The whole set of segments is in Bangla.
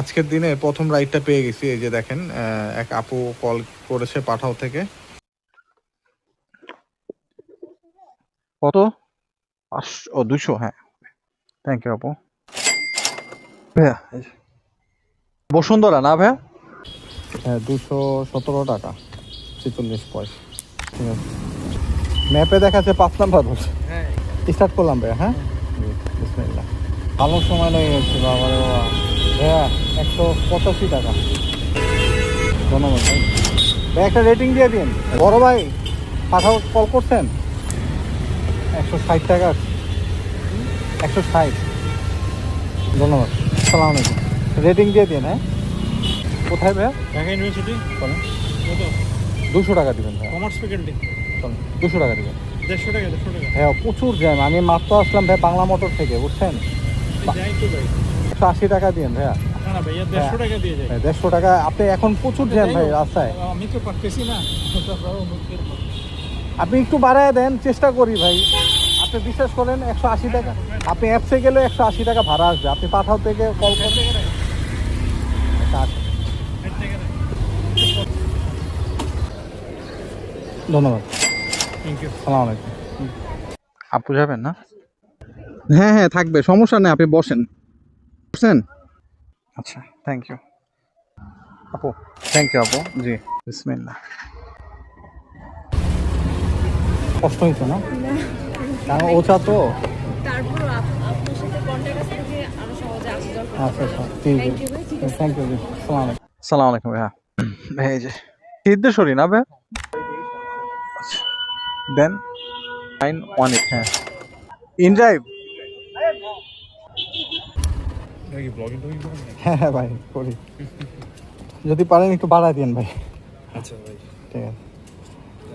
আজকের দিনে প্রথম রাইডটা পেয়ে গেছি এই যে দেখেন এক আপু কল করেছে পাঠাও থেকে। কত? ও দুশো হ্যাঁ। থ্যাংক ইউ আপু। ভাইয়া বসুন্ধরা না ভাইয়া? হ্যাঁ দুশো সতেরো টাকা ছেচল্লিশ পয়সা। ঠিক আছে। ম্যাপে দেখাচ্ছে পাঁচ নাম্বার বলছে স্টার্ট করলাম ভাইয়া হ্যাঁ? বিসমিল্লাহ। ভালো সময় লেগে গেছে বাবা। ভাইয়া একশো পঁচাশি টাকা। ধন্যবাদ ভাই। ভাই একটা রেটিং দিয়ে দিন। বড় ভাই পাঠাও কল করছেন? একশো ষাট টাকা। একশো ষাট। ধন্যবাদ। সালাম আলাইকুম। রেটিং দিয়ে দিন হ্যাঁ। কোথায় ভাইয়া ঢাকা ইউনিভার্সিটি দুশো টাকা দিবেন ভাইয়া কমার্স ফ্যাকাল্টি চলেন দুশো টাকা দিবেন। দেড়শো টাকা দেড়শো টাকা। হ্যাঁ প্রচুর জ্যাম। আমি মাত্র আসলাম ভাই বাংলা মোটর থেকে বুঝছেন? ভাই। একশো আশি টাকা দিন ভাইয়া না ভাইয়া দেড়শো টাকা দিয়ে যাই ভাই, দেড়শো টাকা। আপনি এখন প্রচুর জ্যাম ভাই রাস্তায়। আমি তো পারতেছি না। আপনি একটু বাড়ায় দেন চেষ্টা করি ভাই। আপনি বিশ্বাস করেন একশো আশি টাকা। আপনি অ্যাপসে গেলে একশো আশি টাকা ভাড়া আসবে। আপনি পাঠাও থেকে কল আচ্ছা। ধন্যবাদ। থ্যাংক ইউ সালাম আলাইকুম। আপু যাবেন না? হ্যাঁ হ্যাঁ থাকবে। সমস্যা নেই আপনি বসেন। বসেন আচ্ছা থ্যাংক ইউ আপু থ্যাংক ইউ আপু। জি বিসমিল্লাহ। কষ্ট হয়েছে না? কারণ চা তো। তারপর আপনার সাথে কন্ট্যাক্ট আছে থেকে আরও সহজে আসা যাওয়া আচ্ছা আচ্ছা। আছে আছে। থ্যাংক ইউ জি। সালাম আলাইকুম। সালাম আলাইকুম ভাইয়া। ভাই এই যে। সিদ্ধেশ্বরী না ভাই দেন নাইন ওয়ান এইট হ্যাঁ। ইন হ্যাঁ হ্যাঁ ভাই করি। যদি পারেন একটু বাড়ায় দিন ভাই। আচ্ছা ভাই। ঠিক আছে।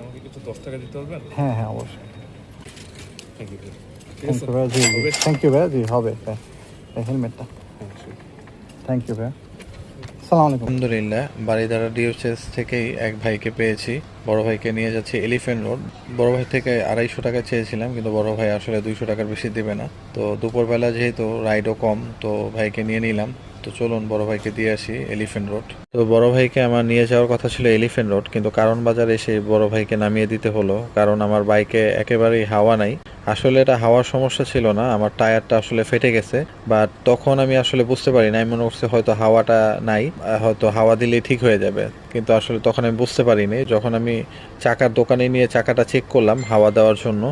আমাকে কিছু দশ টাকা দিতে পারবেন? হ্যাঁ হ্যাঁ অবশ্যই। থ্যাংক ইউ থ্যাংক ইউ ভাইয়া জি জি। থ্যাংক ইউ ভাইয়া জি হবে হ্যাঁ হেলমেটটা থ্যাংক ইউ আলাইকুম আলহামদুলিল্লাহ বাড়িধারা ডিওচেস থেকেই এক ভাইকে পেয়েছি। বড় ভাইকে নিয়ে যাচ্ছি এলিফেন্ট রোড বড় ভাই থেকে আড়াইশো টাকা চেয়েছিলাম, কিন্তু বড় ভাই আসলে দুইশো টাকার বেশি দেবে না। তো দুপুরবেলা যেহেতু রাইডও কম, তো ভাইকে নিয়ে নিলাম। তো চলুন বড় ভাইকে দিয়ে আসি এলিফেন্ট রোড তো বড় ভাইকে আমার নিয়ে যাওয়ার কথা ছিল এলিফেন্ট রোড কিন্তু কারণ বাজারে এসে বড় ভাইকে নামিয়ে দিতে হলো, কারণ আমার বাইকে একেবারেই হাওয়া নাই। আসলে এটা হাওয়ার সমস্যা ছিল না, আমার টায়ারটা আসলে ফেটে গেছে বা তখন আমি আসলে বুঝতে পারি না আমি মনে করছি হয়তো হাওয়াটা নাই, হয়তো হাওয়া দিলেই ঠিক হয়ে যাবে, কিন্তু আসলে তখন আমি বুঝতে পারিনি যখন আমি চাকার দোকানে নিয়ে চাকাটা চেক করলাম হাওয়া দেওয়ার জন্য,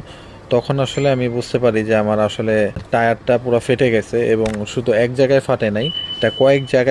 তখন আসলে আমি বুঝতে পারি যে আমার আসলে টায়ারটা পুরো ফেটে গেছে এবং শুধু এক জায়গায় ফাটে নাই, এটা কয়েক জায়গায়